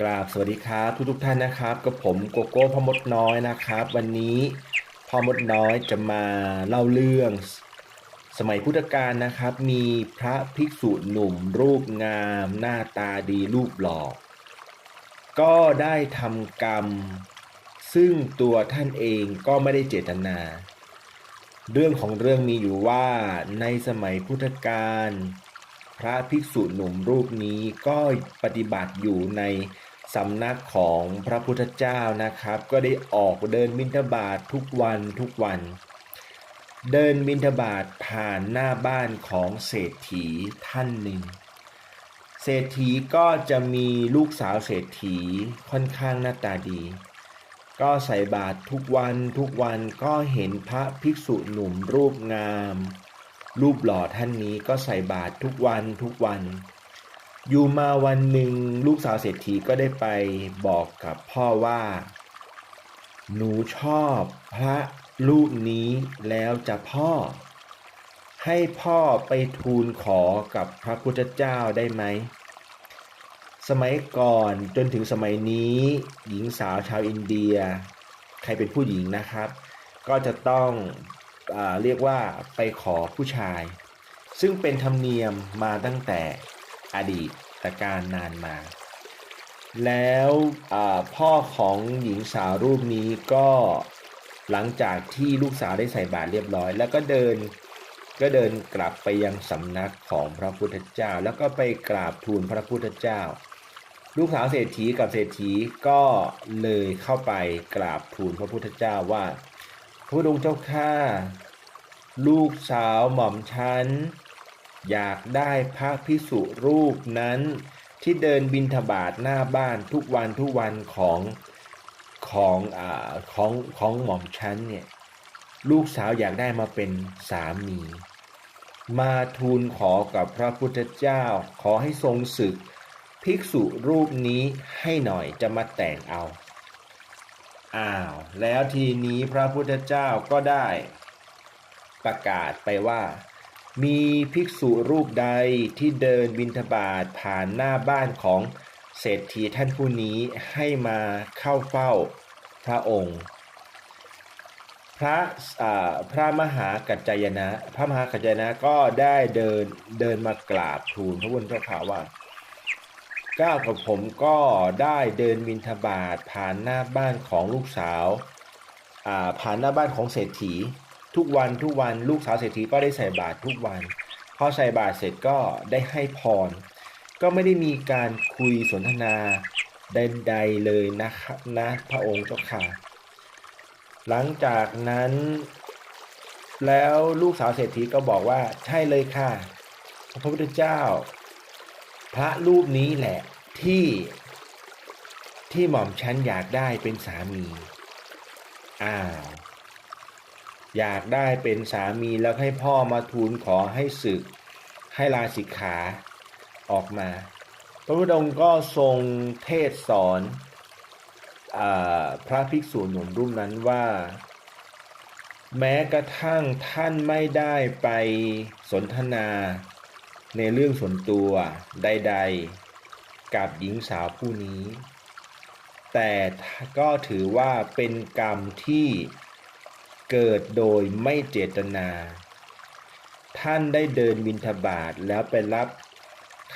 กราบสวัสดีครับทุกทุกท่านนะครับกับผมโกโก้พ่อมดน้อยนะครับ วันนี้พ่อมดน้อยจะมาเล่าเรื่อง สมัยพุทธกาลนะครับ มีพระภิกษุหนุ่ม รูปงาม หน้าตาดีรูปหล่อก็ได้ทำกรรม ซึ่งตัวท่านเองก็ไม่ได้เจตนา เรื่องของเรื่องมีอยู่ว่าในสมัยพุทธกาลพระภิกษุหนุ่มรูปนี้ก็ปฏิบัติอยู่ใน สำนักของพระพุทธเจ้านะครับ ก็ได้ออกเดินบิณฑบาตทุกวันทุกวัน เดินบิณฑบาตผ่านหน้าบ้านของเศรษฐีท่านหนึ่ง เศรษฐีก็จะมีลูกสาวเศรษฐีค่อนข้างหน้าตาดี ก็ใส่บาตรทุกวันทุกวันก็เห็นพระภิกษุหนุ่มรูปงาม รูปหล่อท่านนี้ก็ใส่บาตรทุกวันทุกวัน อยู่มาวันหนึ่งลูกสาวเศรษฐีก็ได้ไปบอกกับพ่อว่า หนูชอบพระรูปนี้แล้วจะพ่อ ให้พ่อไปทูลขอกับพระพุทธเจ้าได้ไหม สมัยก่อนจนถึงสมัยนี้ หญิงสาวชาวอินเดีย ใครเป็นผู้หญิงนะครับ ก็จะต้องอเรียกว่าไปขอผู้ชาย ซึ่งเป็นธรรมเนียมมาตั้งแต่ อดีตตการนานมา แล้วพ่อของหญิงสาวรูปนี้ก็หลังจากที่ลูกสาวได้ใส่บาตรเรียบร้อย แล้วก็เดินก็เดินกลับไปยังสำนักของพระพุทธเจ้า แล้วก็ไปกราบทูลพระพุทธเจ้า ลูกสาวเศรษฐีกับเศรษฐีก็เลยเข้าไปกราบทูลพระพุทธเจ้าว่าพระองค์เจ้าข้าลูกสาวหม่อมฉัน อยากได้พระพิสุรูปนั้น ที่เดินบินทบาทหน้าบ้านทุกวันทุกวันของของอของของหม่อมฉันเนี่ยลูกสาวอยากได้มาเป็นสามี มาทูลขอกับพระพุทธเจ้า ขอให้ทรงศึก ภิกษุรูปนี้ให้หน่อยจะมาแต่งเอาอ้าวแล้วทีนี้พระพุทธเจ้าก็ได้ประกาศไปว่า มีภิกษุรูปใดที่เดินบิณฑบาตผ่านหน้าบ้านของเศรษฐีท่านผู้นี้ให้มาเข้าเฝ้าพระองค์ พระพระมหากัจจายนะ พระมหากัจจายนะก็ได้เดินเดินมากราบทูลพระพุทธเจ้าข่าว่าก้าวกับผมก็ได้เดินบิณฑบาตผ่านหน้าบ้านของลูกสาวผ่านหน้าบ้านของเศรษฐี ทุกวันทุกวันลูกสาวเศรษฐีก็ได้ใส่บาตรทุกวันพอใส่บาตรเสร็จก็ได้ให้พร ก็ไม่ได้มีการคุยสนทนาใดๆเลยนะครับนะพระองค์เจ้าค่ะ หลังจากนั้น แล้วลูกสาวเศรษฐีก็บอกว่าใช่เลยค่ะ พระพุทธเจ้า พระรูปนี้แหละที่ที่หม่อมฉันอยากได้เป็นสามี อ้าว อยากได้เป็นสามีแล้วให้พ่อมาทูลขอให้ศึก ให้ลาสิกขาออกมา พระพุทธองค์ก็ทรงเทศสอนอพระภิกษุหนุ่มรูปนั้นว่า แม้กระทั่งท่านไม่ได้ไปสนทนาในเรื่องส่วนตัวใด ๆ กับหญิงสาวผู้นี้ แต่ก็ถือว่าเป็นกรรมที่ เกิดโดยไม่เจตนา ท่านได้เดินบินทบาทแล้วไปรับ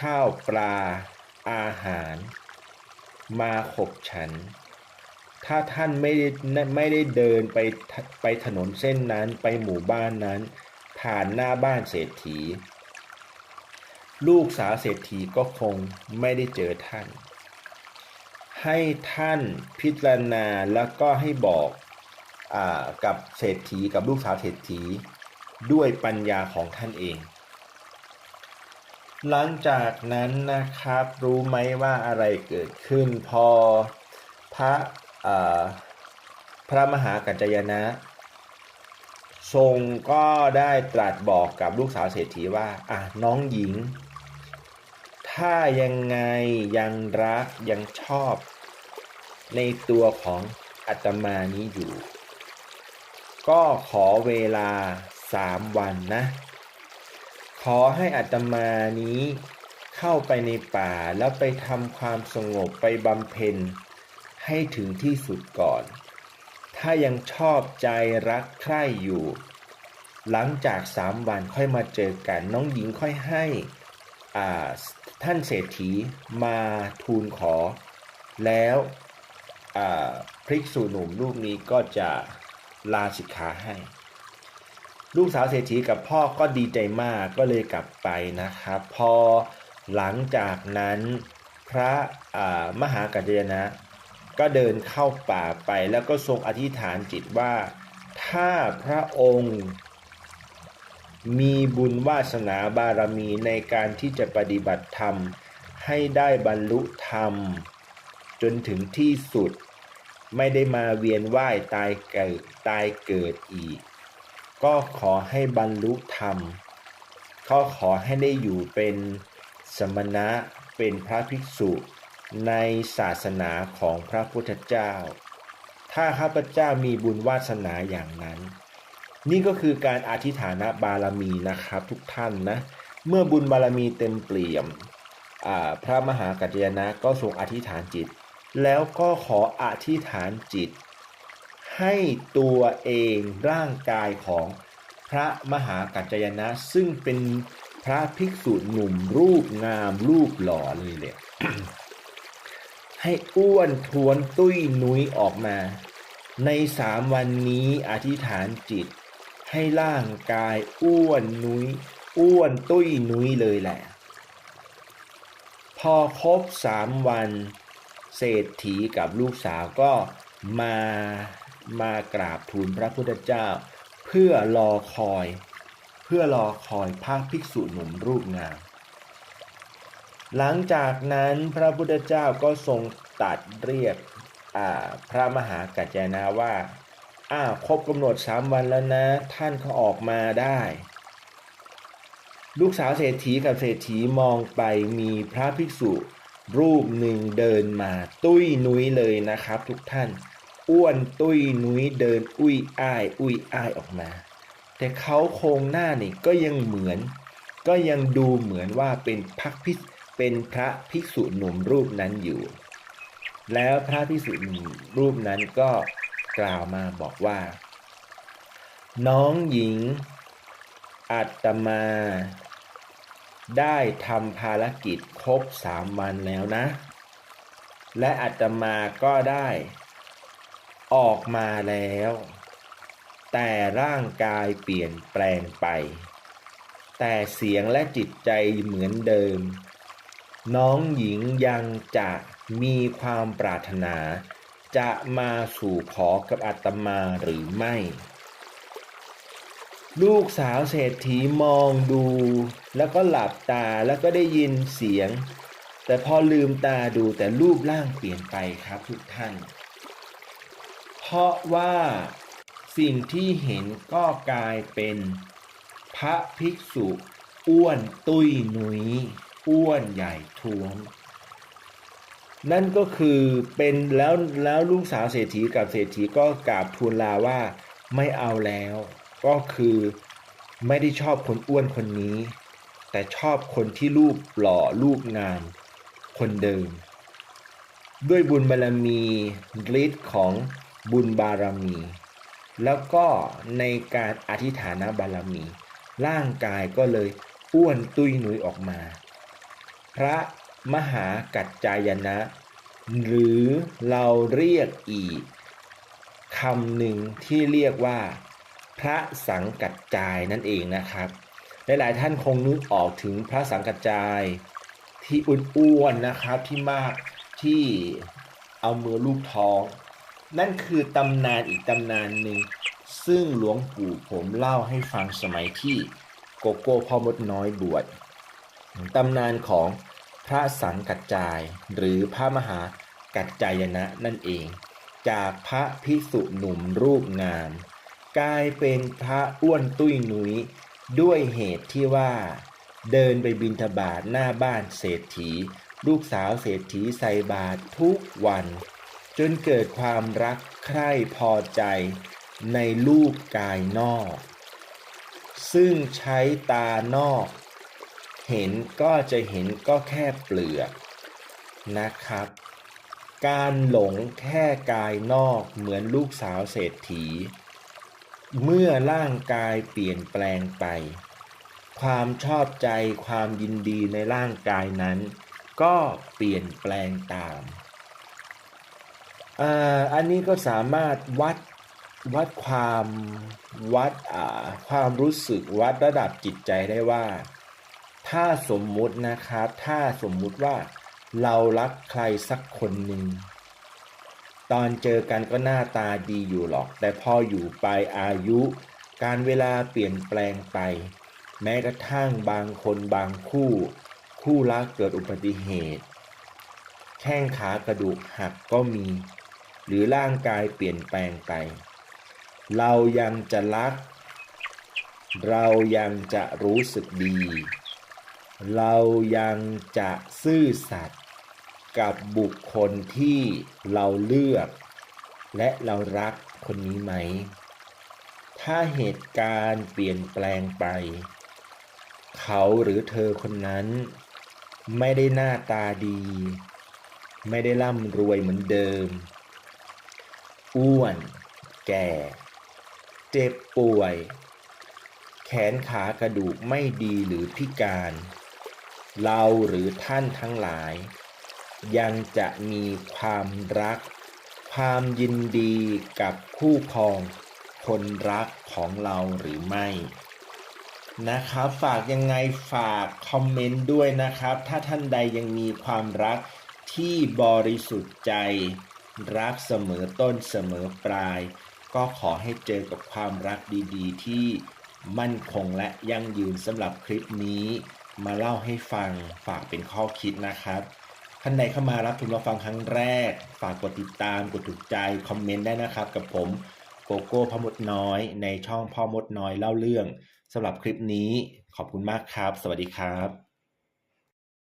ข้าวปลาอาหาร มาขบฉัน ถ้าท่านไม่ได้ไม่ได้เดินไปไปถนนเส้นนั้นไปหมู่บ้านนั้น ผ่านหน้าบ้านเศรษฐี ลูกสาวเศรษฐีก็คงไม่ได้เจอท่าน ให้ท่านพิจารณาแล้วก็ให้บอก กับเศรษฐีกับลูกสาวเศรษฐีด้วยปัญญาของท่านเอง หลังจากนั้นนะครับรู้ไหมว่าอะไรเกิดขึ้นพอพระพระมหากัจจายนะ ทรงก็ได้ตรัสบอกกับลูกสาวเศรษฐีว่าอะน้องหญิง ถ้ายังไงยังรักยังชอบในตัวของอาตมานี้อยู่ ก็ขอเวลาสามวันนะ ขอให้อาตมานี้เข้าไปในป่าแล้วไปทำความสงบไปบำเพ็ญให้ถึงที่สุดก่อน ถ้ายังชอบใจรักใคร่อยู่ หลังจากสามวันค่อยมาเจอกัน น้องหญิงค่อยให้อ่าท่านเศรษฐีมาทูลขอ แล้วพริกสู่หนุ่มลูกนี้ก็จะ ลาสิกขาให้ ลูกสาวเศรษฐีกับพ่อก็ดีใจมากก็เลยกลับไปนะครับ พอหลังจากนั้นพระมหากัจจยนะ ก็เดินเข้าป่าไปแล้วก็ทรงอธิษฐานจิตว่าถ้าพระองค์ มีบุญวาสนาบารมีในการที่จะปฏิบัติธรรมให้ได้บรรลุธรรม จนถึงที่สุด ไม่ได้มาเวียนว่ายตายเกิดตายเกิดอีก ก็ขอให้บรรลุธรรมก็ขอให้ได้อยู่เป็นสมณะเป็นพระภิกษุในศาสนาของพระพุทธเจ้า ถ้าข้าพเจ้ามีบุญวาสนาอย่างนั้น นี่ก็คือการอธิฐานบารมีนะครับทุกท่านนะ เมื่อบุญบารมีเต็มเปี่ยม พระมหากัจจยนะก็ทรงอธิษฐานจิต แล้วก็ขออธิษฐานจิต ให้ตัวเองร่างกายของพระมหากัจจยนะ ซึ่งเป็นพระภิกษุหนุ่มรูปงามรูปหล่อเลยเลยให้อ้วนทวนตุ้ยนุ้ยออกมา ในสามวันนี้อธิษฐานจิต ให้ร่างกายอ้วนนุ้ยอ้วนตุ้ยนุ้ยเลยแหละ พอครบสามวัน เศรษฐีกับลูกสาวก็มามากราบทูลพระพุทธเจ้า เพื่อรอคอย เพื่อรอคอยพระภิกษุหนุ่มรูปงาม หลังจากนั้นพระพุทธเจ้าก็ทรงตัดเรียกพระมหากัจจานะว่าอ้าวครบกำหนดสามวันแล้วนะ ท่านเขาออกมาได้ ลูกสาวเศรษฐีกับเศรษฐีมองไปมีพระภิกษุ รูปหนึ่งเดินมาตุ้ยนุ้ยเลยนะครับ ทุกท่าน อ้วนตุ้ยนุ้ยเดินอุ้ยอ้าย อุ้ยอ้ายออกมา แต่เขาโครงหน้านี่ก็ยังเหมือน ก็ยังดูเหมือนว่าเป็นพักพิสเป็นพระภิกษุหนุ่มรูปนั้นอยู่ แล้วพระภิกษุหนุ่มรูปนั้นก็กล่าวมาบอกว่า น้องหญิงอาตมา ได้ทำภารกิจครบสามวันแล้วนะ และอาตมาก็ได้ ออกมาแล้ว แต่ร่างกายเปลี่ยนแปลงไป แต่เสียงและจิตใจเหมือนเดิม น้องหญิงยังจะมีความปรารถนา จะมาสู่ขอกับอาตมาหรือไม่ ลูกสาวเศรษฐีมองดู แล้วก็หลับตาแล้วก็ได้ยินเสียง แต่พอลืมตาดูแต่รูปร่างเปลี่ยนไปครับทุกท่าน เพราะว่าสิ่งที่เห็นก็กลายเป็นพระภิกษุ อ้วนตุ้ยหนุยอ้วนใหญ่ท้วมนั่นก็คือเป็นแล้วแล้วลูกสาวเศรษฐีกับเศรษฐีก็กราบทูลลาว่าไม่เอาแล้ว ก็คือไม่ได้ชอบคนอ้วนคนนี้ แต่ชอบคนที่รูปหล่อรูปงามคนเดิม ด้วยบุญบารมีฤทธิ์ของบุญบารมี แล้วก็ในการอธิฐานบารมี ร่างกายก็เลยอ้วนตุ้ยหนุยออกมา พระมหากัจจายนะ หรือเราเรียกอีกคำหนึ่งที่เรียกว่า ระสังกัจจายนั่นเองนะครับ หลายๆท่านคงนึกออกถึงพระสังกัจจาย ที่อ้วนๆนะครับที่มากที่เอามือลูบท้อง นั่นคือตำนานอีกตำนานหนึ่งซึ่งหลวงปู่ผมเล่าให้ฟังสมัยที่โกโก้พ่อมดน้อยบวชตำนานของพระสังกัจจาย หรือพระมหากัจจายนะนั่นเอง จากพระภิกษุหนุ่มรูปงาม กลายเป็นพระอ้วนตุ้ยหนุยด้วยเหตุที่ว่า เดินไปบินทบาทหน้าบ้านเศรษฐี ลูกสาวเศรษฐีใส่บาตรทุกวัน จนเกิดความรักใคร่พอใจในรูปกายนอก ซึ่งใช้ตานอก เห็นก็จะเห็นก็แค่เปลือกนะครับ การหลงแค่กายนอกเหมือนลูกสาวเศรษฐี เมื่อร่างกายเปลี่ยนแปลงไป ความชอบใจความยินดีในร่างกายนั้น ก็เปลี่ยนแปลงตามอันนี้ก็สามารถวัดวัดความวัดความรู้สึกวัดระดับจิตใจได้ว่า ถ้าสมมุตินะครับ ถ้าสมมุติว่าเรารักใครสักคนหนึ่ง ตอนเจอกันก็หน้าตาดีอยู่หรอก แต่พออยู่ไปอายุ การเวลาเปลี่ยนแปลงไป แม้กระทั่งบางคนบางคู่ คู่รักเกิดอุบัติเหตุ แข้งขากระดูกหักก็มี หรือร่างกายเปลี่ยนแปลงไป เรายังจะรัก เรายังจะรู้สึกดี เรายังจะซื่อสัตย์ กับบุคคลที่เราเลือก และเรารักคนนี้ไหม ถ้าเหตุการณ์เปลี่ยนแปลงไป เขาหรือเธอคนนั้น ไม่ได้หน้าตาดี ไม่ได้ร่ำรวยเหมือนเดิม อ้วน แก่ เจ็บป่วย แขนขากระดูกไม่ดีหรือพิการ เราหรือท่านทั้งหลาย ยังจะมีความรัก ความยินดีกับคู่ครอง คนรักของเราหรือไม่นะครับฝากยังไงฝากคอมเมนต์ด้วยนะครับ ถ้าท่านใดยังมีความรักที่บริสุทธิ์ใจ รักเสมอต้นเสมอปลาย ก็ขอให้เจอกับความรักดีๆ ที่มั่นคงและยั่งยืนสำหรับคลิปนี้ มาเล่าให้ฟังฝากเป็นข้อคิดนะครับ ท่านใดเข้ามารับชมรับฟังครั้งแรก ฝากกดติดตามกดถูกใจ คอมเมนต์ได้นะครับ กับผมโกโก้พ่อมดน้อย ในช่องพ่อมดน้อยเล่าเรื่องสำหรับคลิปนี้ขอบคุณมากครับ สวัสดีครับ